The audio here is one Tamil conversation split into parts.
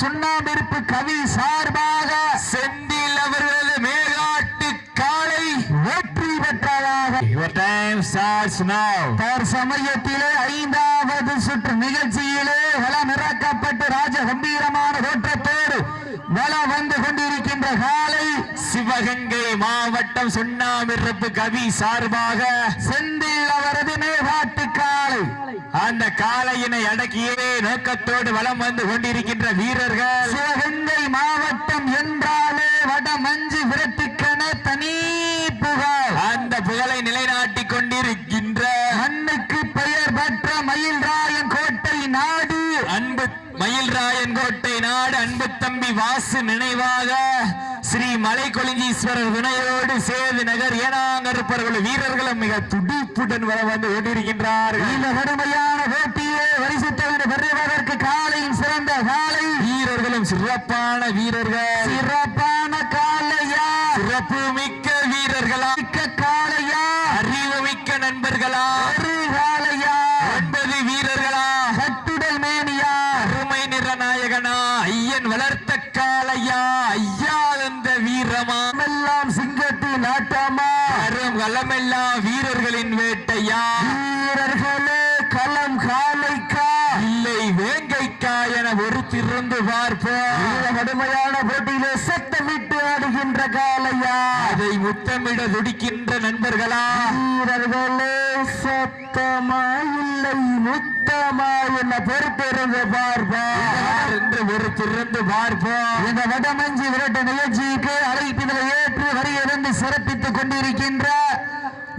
சுண்ணாம்பிருப்பு கவி சார்பாக செந்தில் அவர்களது மேகாட்டு காளை வெற்றி பெற்றதாக. தற்சமயத்திலே ஐந்தாவது சுற்று நிகழ்ச்சியிலே வளம் இறக்கப்பட்டு ராஜ கம்பீரமான தோற்றத்தோடு வளம் வந்து கொண்டிருக்கின்ற காலை சிவகங்கை மாவட்டம் சுண்ணாமிருப்பு கவி சார்பாக செந்தில் காலை அந்த காளையினை அடக்கியே நோக்கத்தோடு வலம் வந்து கொண்டிருக்கின்ற வீரர்கள். சிவகங்கை மாவட்டம் என்றாலே வட மஞ்சு விரட்டுக்கென தனி புகழ். அந்த புகழை நிலைநாட்டிக் கொண்டிருக்கின்ற மண்ணுக்கு பெயர் பெற்ற மயில்ராயன் கோட்டை நாடு. அன்பு மயில்ராயன் கோட்டை நாடு அன்பு தம்பி வாசு நினைவாக. மலை கொளிஞ்சீஸ்வரர் துணையோடு சேது நகர் ஏனாங்கருப்பர்கள் வீரர்களும் மிக துடிப்புடன் வர வந்து கொண்டிருக்கின்றார்கள் இந்த கடுமையான போட்டியே வரிசைத்தவனை பெறுவதற்கு காலையும் சிறந்த காலை. வீரர்களும் சிறப்பான வீரர்கள். சிறப்பான காலையா? சிறப்பு மிக்க வீரர்களா? மிக்க காலையா? அறிவு மிக்க நண்பர்களா ஒரு காலையா ஒன்பது வீரர்களா கட்டுடல் மேனியா அருமை நிறநாயகனா ஐயன் வளர்த்த காளையா ஐயா என்ற வீரமா எல்லாம் சிங்கத்தின் ஆட்டமா வரும் களமெல்லாம் வீரர்களின் வேட்டையா வீரர்களே களம் காலைக்கா இல்லை வேங்கைக்கா என ஒரு திறந்து பார்ப்போம் இந்த கடுமையான போட்டியிலே சத்தமிட்டு ஆடுகின்ற காலையா அதை முத்தமிட துடிக்கின்ற நண்பர்களா? வீரர்களே சத்தமா இல்லை முத்தமா என்ன பொறுத்திருந்து பார்ப்பா யார் என்று ஒரு திறந்து பார்ப்போம். இந்த வடமஞ்சி விரட்டு நிகழ்ச்சிக்கு அழைப்பிதழை ஏற்று வரியிருந்து சிறப்பித்துக் கொண்டிருக்கின்ற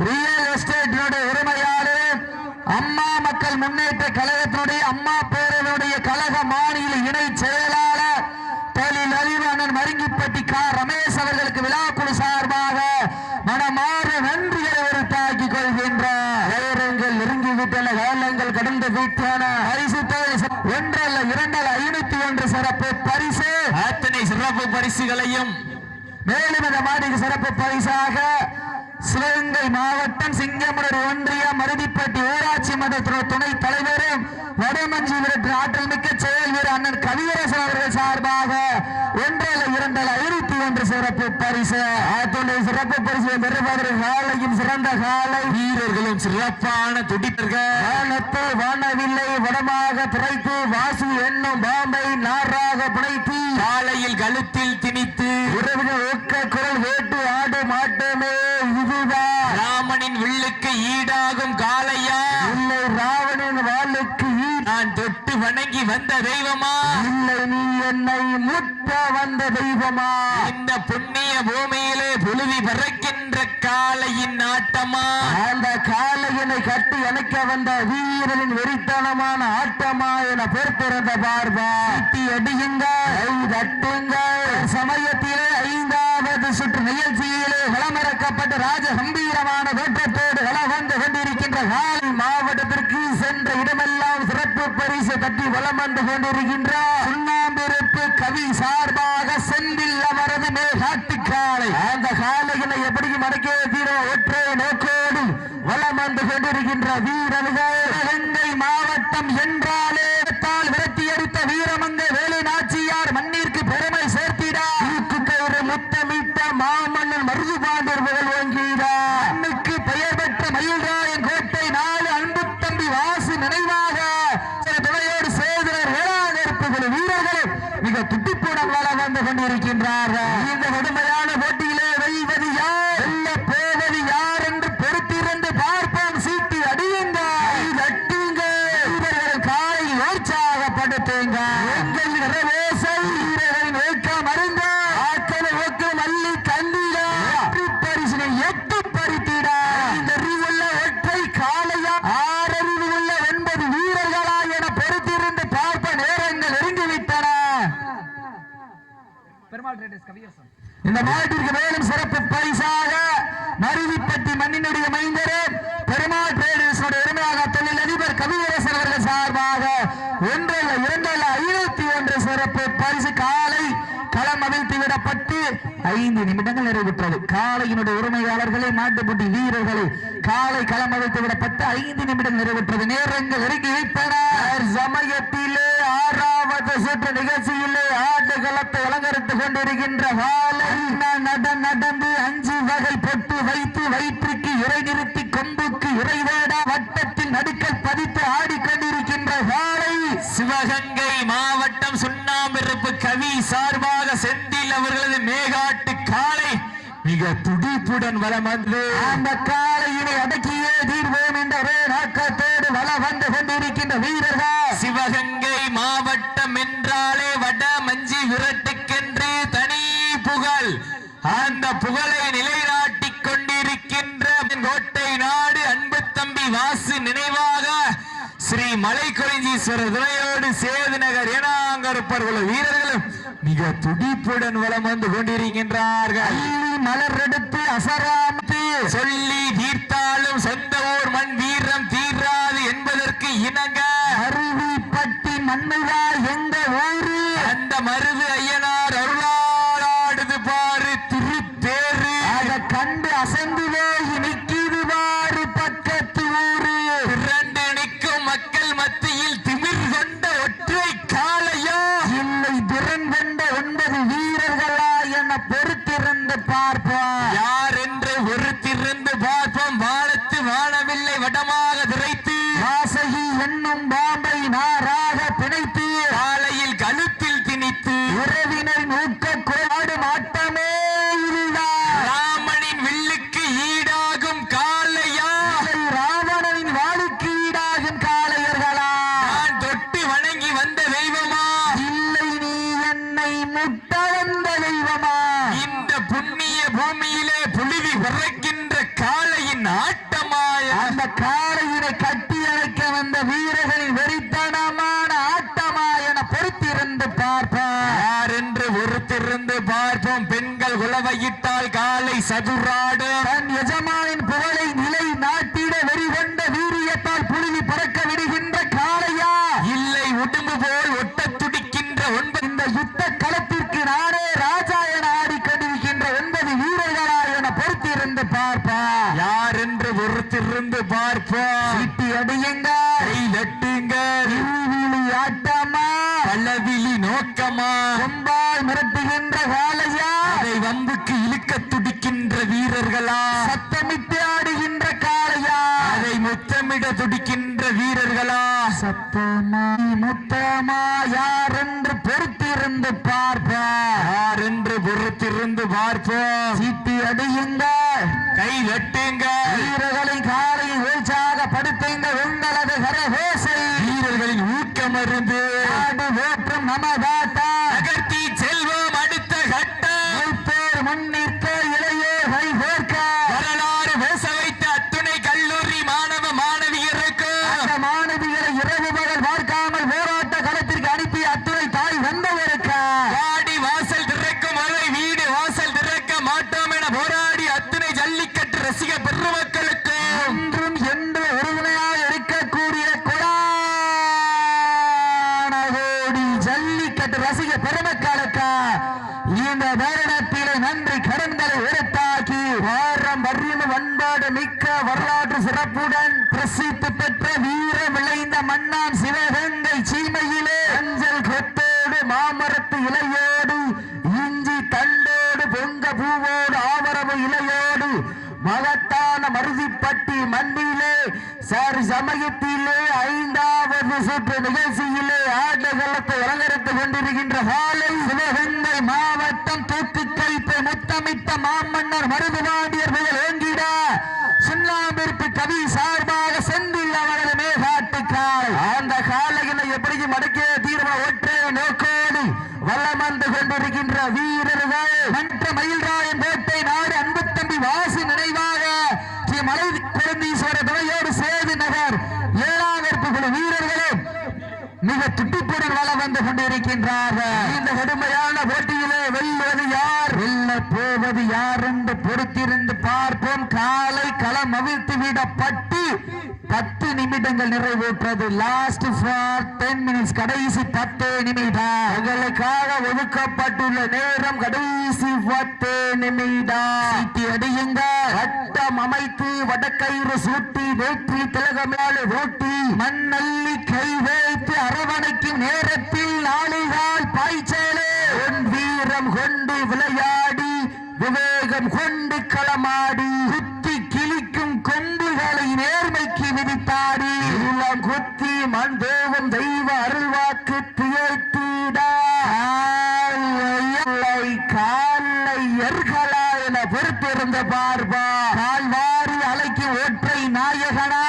ரியல் எஸ்டேட்டினுடைய உரிமையாளர் அம்மா மக்கள் முன்னேற்ற கழகத்தினுடைய அம்மா பேரனுடைய கழக மாநில இணை செயலாளர் தொழில் அறிவாளர் மருங்கிப்பட்டி கா ரமேஷ் அவர்களுக்கு விழாக்குழு சார்பாக மனமாறு நன்றிகளை ஒரு தாக்கிக் கொள்கின்றார் நேரங்கள் நெருங்கிவிட்டன காலங்கள் கடந்து விட்டன பரிசு தொகை ச- ஒன்றல்ல இரண்டல்ல ஐநூத்தி ஒன்று சிறப்பு பரிசு அத்தனை சிறப்பு பரிசுகளையும் மேலும் இந்த மாடிக்கு சிறப்பு பரிசாக சிவகங்கை மாவட்டம் சிங்கமுனர் ஒன்றிய மருதிப்பட்டி ஊராட்சி மன்ற துணை- தலைவரும் வடமஞ்சி விரட்டு ஆற்றல் மிக்க செயல் வீரர் அண்ணன் கவியரசன் அவர்கள் சார்பாக ஒன்றல்ல இரண்டல்ல ஐநூத்தி ஒன்று சிறப்பு பரிசு. ஆத்தோடைய சிறப்பு பரிசு பெறுவதற்கு காலையும் சிறந்த காலை. வீரர்களும் சிறப்பான துடிப்பர்கள். வானத்து வானவில்லை வடமாக துறை நான் தொட்டு வணங்கி வந்த தெய்வமா? இல்லை நீ என்னை முட்ட வந்த தெய்வமா? இந்த புண்ணிய பூமியிலே புழுதி பறக்கின்ற காளையின் ஆட்டமா? அந்த காளையனை கட்டி அணைக்க வந்த வீரனின் வெறித்தனமான ஆட்டமா என பொறுத்திருந்த பார்வா. தட்டி அடியுங்க கை தட்டுங்க சமயத்திலே ஐந்தாவது சுற்று நிகழ்ச்சியிலே களமிறக்கப்பட்ட ராஜ கம்பீரமான தோற்றத்தோடு களம் வந்து கொண்டிருக்கின்ற காலை மாவட்டத்திற்கு சென்ற இடமெல்லாம் சிறப்பு பரிசு தட்டி வலம் வந்து கொண்டிருக்கின்ற சுண்ணாம்பிருப்பு கவி சார்பாக செந்தில் அவரது மேகாட்டு காலை அந்த காலைகளை எப்படியும் அடக்கிய தீர பரிசு காலை களம் அவிழ்த்து ஐந்து நிமிடங்கள் நிறைவுற்றது. காலையினுடைய உரிமையாளர்களே மாட்டுப்பட்டி வீரர்களே காலை களம் அவிழ்த்து விடப்பட்டு ஐந்து நிமிடம் நிறைவுற்றது. நேரங்கள் இறங்கி வைத்தன சமயத்திலே ஆறாவது சுற்று நிகழ்ச்சியிலே ஆட்டு களத்தை அலங்கரித்துக் கொண்டிருக்கின்ற காலை நடந்து அஞ்சு வகை பொட்டு வைத்து வயிற்றுக்கு இறை நிறுத்தி கொம்புக்கு இறைவேடா வட்டத்தில் நடுக்கல் பதித்து ஆடிக்கொண்டு மிக துடிப்புடன் வலம் வந்து அந்த காலையினை அடக்கியே தீர்வோம் என்ற நோக்கத்தோடு வள வந்து கொண்டிருக்கின்ற வீரர்கள். சிவகங்கை மாவட்டம் என்றாலே வட மஞ்சி விரட்டுக்கென்று தனி புகழ். அந்த புகழை நிலைநாட்டிக் கொண்டிருக்கின்ற கோட்டை நாடு அன்பு தம்பி வாசு நினைவாக ஸ்ரீ மலை குறிஞ்சீஸ்வரர் துணையோடு சேது நகர் ஏனாங்கருப்பர் வீரர்கள் மிக துடிப்புடன் வளம் வந்து கொண்டிருக்கின்றார்கள். மலரெடுத்து அசராமத்து. சொல்லி தீர்த்தாலும் சொந்த ஊர் மண் வீரம் தீராது என்பதற்கு இணங்க முத்தனா முத்தனா யாரென்று பொறுத்திருந்து பா இறுதி சுற்று நிகழ்ச்சியிலே ஆட்டகளத்தை அலங்கரித்துக் கொண்டிருக்கின்ற காலை சிவகங்கை மாவட்டம் தூத்துக்கல் முத்தமிட்ட மாமன்னர் மருதுவாடிய பொறுத்திருந்து பார்ப்போம். காலை களம் அவிழ்த்து விடப்பட்டு பத்து நிமிடங்கள் நிறைவேற்றது. லாஸ்ட் ஃபார் டென் மினிட்ஸ் கடைசி பத்து நிமிடம். உங்களுக்காக ஒதுக்கப்பட்டுள்ள நேரம் கடைசி பத்து நிமிடம். சீட்டி அடியுங்க வட்டம் அமைத்து வடக்கயிறு சூட்டி வேற்றி திலகமேல ஓட்டி மண்ணல்லி கை வைத்து அரவணைக்கும் நேரத்தில் நாளிகால் பாய்ச்சல் வானம் தேவம் தெய்வ அருள்வாக்கு தியத்திட காலை எர்களா என பொறுத்திருந்த பார்பா கால்வாரி அலைக்கு ஒற்றை நாயகனா.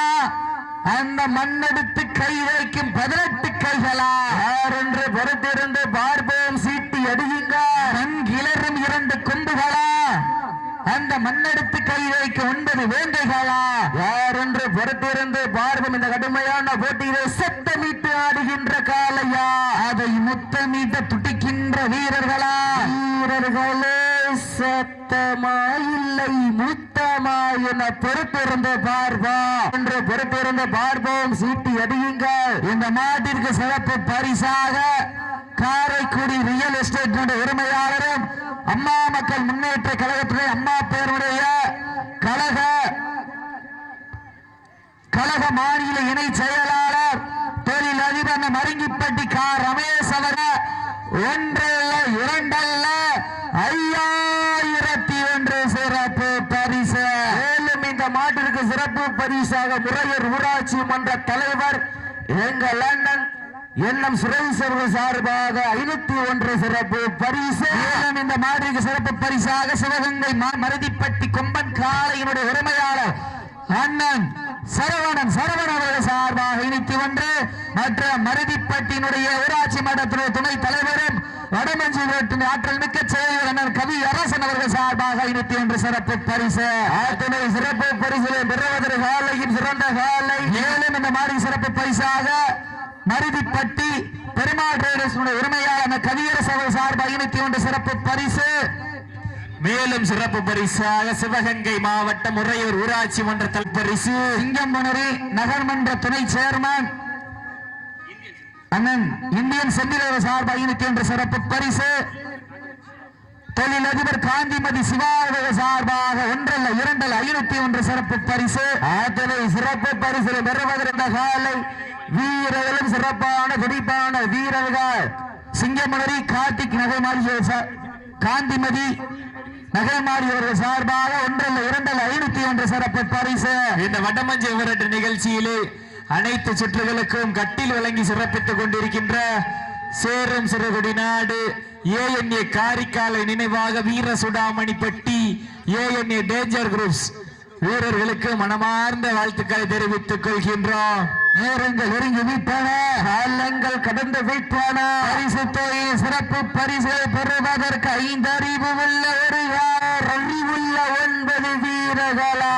அந்த மண்ணெடுத்து கை வைக்க பதினெட்டு கைகளா யார் என்று பொறுத்திருந்து பார்ப்போம் சீட்டி அடியுங்க மண் கிளறும் இரண்டு கொம்புகளா அந்த மண்ணெடுத்து கை வைக்க ஒன்பது வேண்டுகளா? யார் என்று பொறுத்திருந்து பார்ப்போம் இந்த கடுமையான போட்டியிலே சத்தமிட்டு ஆடுகின்ற காலையா அதை முத்தமிட்டு துடிக்கின்ற வீரர்களா? வீரர்களே சத்தமா இல்லை முத்தமா என பொறுத்திருந்து பார்ப்போம். என்று பொறுத்திருந்து பார்ப்போம். சீட்டி அடியுங்கள் இந்த மாட்டிற்கு சிறப்பு பரிசாக காரைக்குடி ரியல் எஸ்டேட் உரிமையாளரும் அம்மா மக்கள் முன்னேற்ற கழகத்துடைய அம்மா பேருடைய கழக கழக மாநில இணை செயலாளர் தொழில் அதிபர் மருங்கிப்பட்டி கா. ரமேஷ் அவர் ஒன்றல்ல இரண்டல்ல ஐயாயிரத்தி ஒன்று சிறப்பு பரிசு. மேலும் இந்த மாட்டிற்கு சிறப்பு பரிசாக முறையர் ஊராட்சி மன்ற தலைவர் எங்கள் அண்ணன் எண்ணம் சுரேஷ் அவர்கள் சார்பாக ஐநூத்தி ஒன்று சிறப்பு பரிசு. இந்த மாட்டிற்கு சிறப்பு பரிசாக சிவகங்கை மருதிப்பட்டி கொம்பன் காளையினுடைய உரிமையாளர் அண்ணன் சரவணன். சரவணன் அவர்கள் சார்பாக இணைத்து ஒன்று மற்ற மருதிப்பட்டியினுடைய ஊராட்சி மன்றத்தினுடைய துணைத் தலைவரும் வடமஞ்சி வீட்டின் ஆற்றல் மிக்க செயலர் அண்ணன் கவி அரசன் அவர்கள் சார்பாக இணைத்து ஒன்று சிறப்பு பரிசு. அத்துணை சிறப்பு பரிசிலை பெறுவதற்கு காலையின் சிறந்த காலை. மேலும் இந்த மாதிரி சிறப்பு பரிசாக மருதிப்பட்டி பெருமாள் ட்ரேடர்ஸ் உரிமையாளர் கவியரசு அவர்கள் சார்பாக இணைத்து ஒன்று சிறப்பு பரிசு. மேலும் சிறப்பு பரிசாக சிவகங்கை மாவட்டம் உறையூர் ஊராட்சி மன்ற பரிசு. சிங்கம்புணரி நகர்மன்ற துணை சேர்மன் அண்ணன் இந்தியன் செந்திலர் சார்பாக இணைத்து ஒன்று சிறப்பு பரிசு. தொழிலதிபர் காந்திமதி சிவாவக சார்பாக ஒன்றல்ல இரண்டல் ஐநூத்தி ஒன்று சிறப்பு பரிசு. ஆத்தனை சிறப்பு பரிசு பெறுவதற்கு காலை வீரர்களும் சிறப்பான துடிப்பான வீரர்கள். சிங்கமணரி கார்த்திக் நகைமாரி காந்திமதி நகைமாரி அவர்கள் சார்பாக ஒன்றல்ல இரண்டல்ல ஐநூத்தி ஒன்று சிறப்பு பரிசு. இந்த வடமஞ்சு விரட்டு நிகழ்ச்சியிலே அனைத்து சுற்றுகளுக்கும் கட்டில் வழங்கி சிறப்பித்துக் கொண்டிருக்கின்ற சேரும் சிறுகுடி நாடு ஏஎன்ஏ காரிக்காலை நினைவாக வீர சுடாமணி பெட்டி ஏஎன்ஏ டேஞ்சர் குரூப்ஸ் வீரர்களுக்கு மனமார்ந்த வாழ்த்துக்களை தெரிவித்துக் கொள்கின்றோம். நேரங்கள் நெருங்கி விட்டன காலங்கள் கடந்து விட்டன. பரிசு தொகையில் சிறப்பு பரிசு பெறுவதற்கு ஐந்து அறிவு உள்ள ஒரு அறிவுள்ள ஒன்பது வீரர்களா?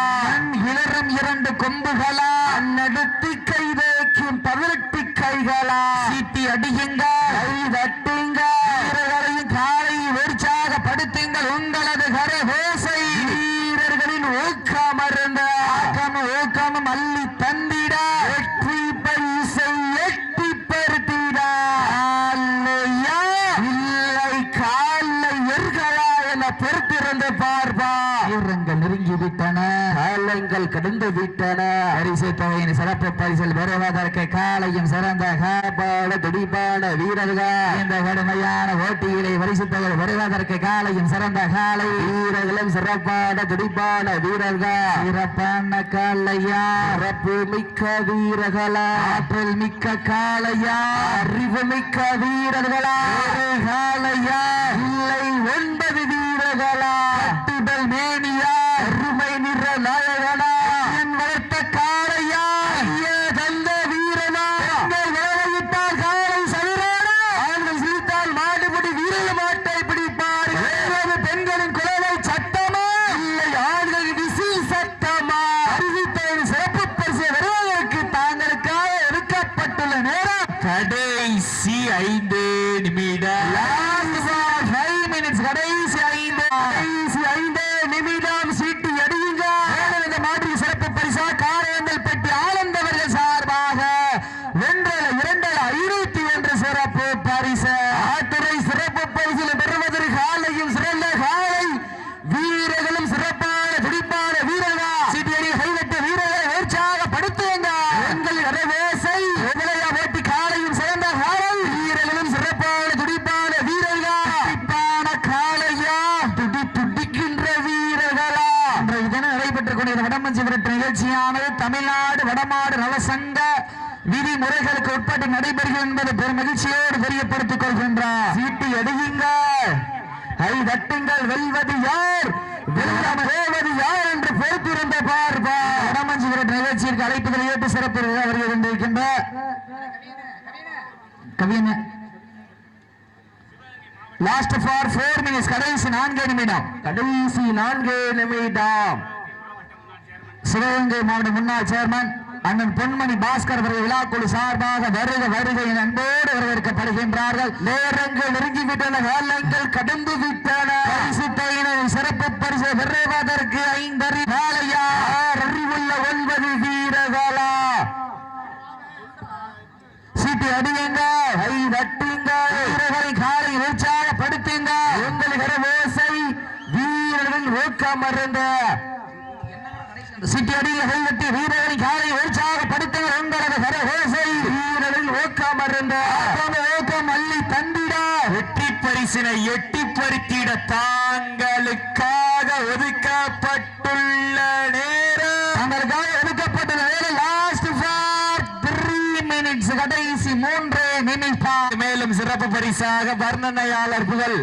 இளரும் இரண்டு கொம்புகளா? நடுத்து கை வைக்கும் பதினெட்டு கைகளா? சீட்டி அடியுங்க கை தட்டுங்க வீரர்களையும் காலை உற்சாகப்படுத்துங்கள் உங்களது கரகோசை வீரர்களின் ஊக்கம் அருந்த ஆக்கம் ஊக்கம் அள்ளி தந்திட வெற்றி பரிசை எட்டி பெருத்திட அல்லையா இல்லை காலை எர்களா என பொறுத்திருந்து பார்ப்பா வீரங்கள் நெருங்கி விட்டன காலங்கள் கடந்து விட்டன பரிசு தொகையின் சிறப்பு பரிசில் பெறுவதற்கு காலையும் சிறந்த காப்பாடு துடிப்பான வீரர்கள் இந்த கடுமையான போட்டியிலே பரிசு தொகை பெறுவதற்கு காலையும் சிறந்த காலை. வீரர்களும் சிறப்பான துடிப்பான வீரர்கள். சிறப்பான காலையா? சிறப்பு மிக்க வீரர்களா? ஆற்றல் மிக்க காளையா அறிவு மிக்க வீரர்களா? காலையா காளையா இல்லை ஒன்பது வீரர்களா கட்டுடல் மேனியா அருமை நிற நாயகனா என் வளர்த்த காளையா ஐயா தந்த வீரனா பெண்கள் வேலையிட்டால் காலை சதுரானா ஆண்கள் சிரித்தால் மாடுபடி வீரல மாட்டை பிடிப்பார் வேறு பெண்களின் குரலை சட்டமா இல்லை ஆண்கள் விசில் சத்தமா அறிவித்தவரின் சிறப்பு பரிசு வருவதற்கு தாங்களுக்காக எடுக்கப்பட்டுள்ள நேரம் கடைசி ஐந்து நிமிடம் Last for five minutes. கடைசி ஐந்து கடைசி ஐந்து நிமிடம் சீட்டு அடியுங்க மேலும் இந்த மாற்று சிறப்பு பரிசா காரையந்தல் பெட்டி ஆனந்தவர்கள் சார்பாக வென்றல இரண்டல ஐநூத்தி ஒன்று சிறப்பு பரிசு ஆத்துறை சிறப்பு பரிசில் பெறுவதற்கு காலையும் சிறந்த காலை வீரர்களும் சிறப்பான துடிப்பான வீரர்களா சீட்டு அடி கைவிட்ட வீரர்களை உற்சாகப்படுத்துங்க எங்கள் அரவேசை விளையா போட்டி காலையும் சிறந்த காலை. வீரர்களும் சிறப்பான துடிப்பான வீரர்களா. துடிப்பான காளையா. துடி துடிக்கின்ற வீரர்களா. இன்றைய தினம் நடைபெற்றுக் கொண்டிருந்த வடமஞ்சி விரட்டு நிகழ்ச்சியானது தமிழ்நாடு வடமாடு நலசங்க விதிமுறைகளுக்கு உட்பட்டு நடைபெறுகிறது என்பதை பெரும் மகிழ்ச்சியோடு தெரியப்படுத்திக் கொள்கின்றார். சீட்டு எடுகிங்கள் கை தட்டுங்கள். வெல்வது யார்? வெல்லாமல் யார் என்று பொறுத்திருந்த பார்ப்பார் வடமஞ்சி விரட்டு நிகழ்ச்சியிற்கு அழைப்புகளை ஏற்று சிறப்பு வருகை கொண்டிருக்கின்ற கவியன. லாஸ்ட் ஃபார் ஃபோர் மினிட்ஸ் கடைசி நான்கு நிமிடம். கடைசி நான்கு நிமிடம். சிவகங்கை மாவட்ட முன்னாள் சேர்மன் அண்ணன் பொன்மணி பாஸ்கர் அவர்கள் விழாக்குழு சார்பாக வருக வருக என அன்போடு வரவேற்கப்படுகின்றார்கள். நேரங்கள் நெருங்கிவிட்டன காலங்கள் கடந்து விட்டன. பரிசு தொகையினர் சிறப்பு பரிசு பெறுவதற்கு ஐந்தறி நாளையா அறிவுள்ள ஒன்பது வீரர்களா சீட்டி அடியுங்க கை தட்டுங்க வீரர்களை காலை உற்சாகப்படுத்துங்க உங்கள் கரவோசை வீரர்கள் காலை அள்ளி தந்திட. வெற்றி பரிசினை எட்டி பறித்திட தாங்களுக்காக ஒதுக்கப்பட்டுள்ள நேரம். தங்களுக்காக ஒதுக்கப்பட்ட நேரம். லாஸ்ட் ஃபார் த்ரீ மினிட்ஸ் கடைசி மூன்று மினிட் மேலும் சிறப்பு பரிசாக வர்ணனையாளர் புகழ்.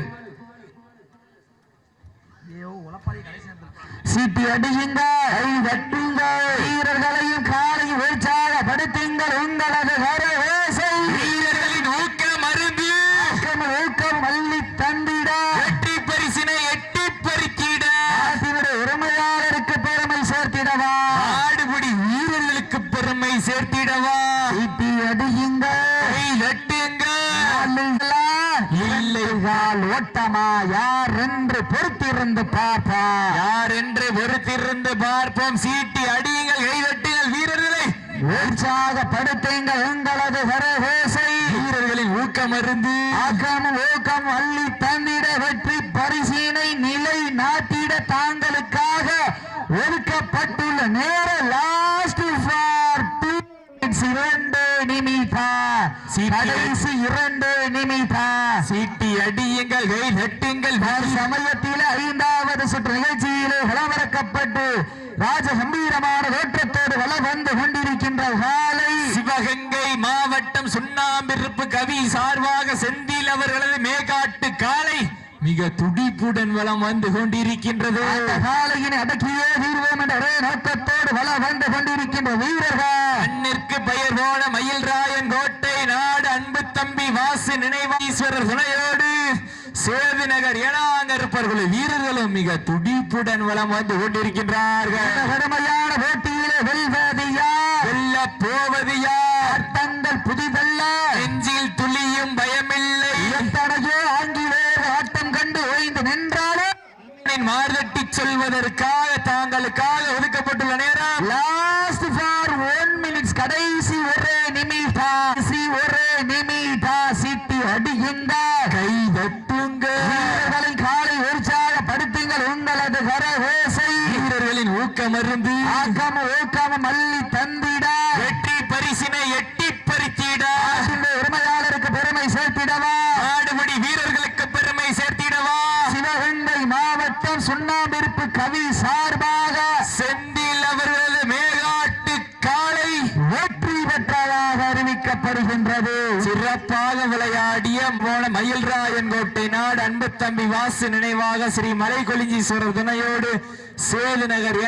சீட்டி அடியுங்க கை தட்டுங்க வீரர்களையும் காலையும் உற்சாகப்படுத்துங்கள் உங்களது கர ஓசை வீரர்களின் ஊக்க மருந்து ஊக்கம் ஊக்கம் அள்ளி தந்திட. வெற்றி பரிசினை எட்டி பறித்திட நாட்டினுடைய உரிமையாளருக்கு பெருமை சேர்த்திடவா. ஆடுபடி வீரர்களுக்கு பெருமை சேர்த்திடவா. சீட்டி அடியுங்க. கை தட்டுங்க. அல்லைங்களா? இல்லைகால் ஓட்டமா யார் என்று பொறுத்திருந்து பார்ப்பா யார் என்று பொறுத்திருந்து பார்ப்போம் சீட்டி அடியுங்கள் கைதட்டுங்கள் வீரர்களை உற்சாகப்படுத்துங்கள் உங்களது கரகோசை வீரர்களின் ஊக்கமருந்து ஆக்கம் ஊக்கம் அள்ளி தந்திட வெற்றி பரிசீனை நிலை நாட்டிட தாங்களுக்காக ஒதுக்கப்பட்டுள்ள நேர லாஸ்ட் ஃபார் இரண்டு நிமிடா. கடைசி இரண்டு நிமிடா. சீட்டி அடியுங்கள் கை தட்டுங்கள். சமயத்தில் ஐந்தாவது சுற்று நிகழ்ச்சியிலே விளம்பரக்கப்பட்டு ராஜ கம்பீரமான தோற்றத்தோடு வளம் வந்து கொண்டிருக்கின்ற காலை சிவகங்கை மாவட்டம் சுண்ணாம்பிருப்பு கவி சார்பாக செந்தில் காலை மிக துடிப்புடன் வலம் வந்து கொண்டிருக்கின்றது. காலையினை அடக்கியே தீர்வோம் என்ற நோக்கத்தோடு வளம் வந்து கொண்டிருக்கின்ற வீரர்கள். மண்ணிற்கு பெயர் போன மயில்ராயன் கோட்டை நாடு அன்பு தம்பி வாசு நினைவாஈஸ்வரர் துணையோடு சேது நகர் ஏனாங்கருப்பர்கள் வீரர்களும் மிக துடிப்புடன் வலம் வந்து கொண்டிருக்கின்றார்கள். கடுமையான போட்டியிலே வெல்வது யார் வெல்ல போவது யார் சொல்வதற்காக தாங்களுக்காக ஒதுக்க நேரம் லாஸ்ட் ஃபார் ஒன் மினிட்ஸ் கடைசி ஒரே நிமிடா கடைசி ஒரே நிமிடா சிட்டி அடியுங்க கை தட்டுங்க வீரர்களை காலை உற்சாகப்படுத்துங்கள் உங்களது கரகோசை வீரர்களின் ஊக்கமருந்து ஆக்காம ஊக்காம மல்லி தந்திட வெற்றி பரிசினை எட்டி பறித்திட நாட்டினுடைய உரிமையாளருக்கு பெருமை சேர்த்திடவா ஆடுபடி வீரர்களுக்கு பெருமை சேர்த்திடவா சிவகங்கை மாவட்டம் சுண்ணாம்பிருப்பு கவி சார்பாக செந்தில் அவர்களது மேகாட்டு காலை வெற்றி பெற்றதாக அறிவிக்கப்படுகின்றது சிறப்பாக விளையாடிய போன மயில்ராயன் கோட்டை நாடு அன்பு தம்பி வாசு நினைவாக ஸ்ரீ மலை கொளிஞ்சீஸ்வரர் துணையோடு சேது நகர்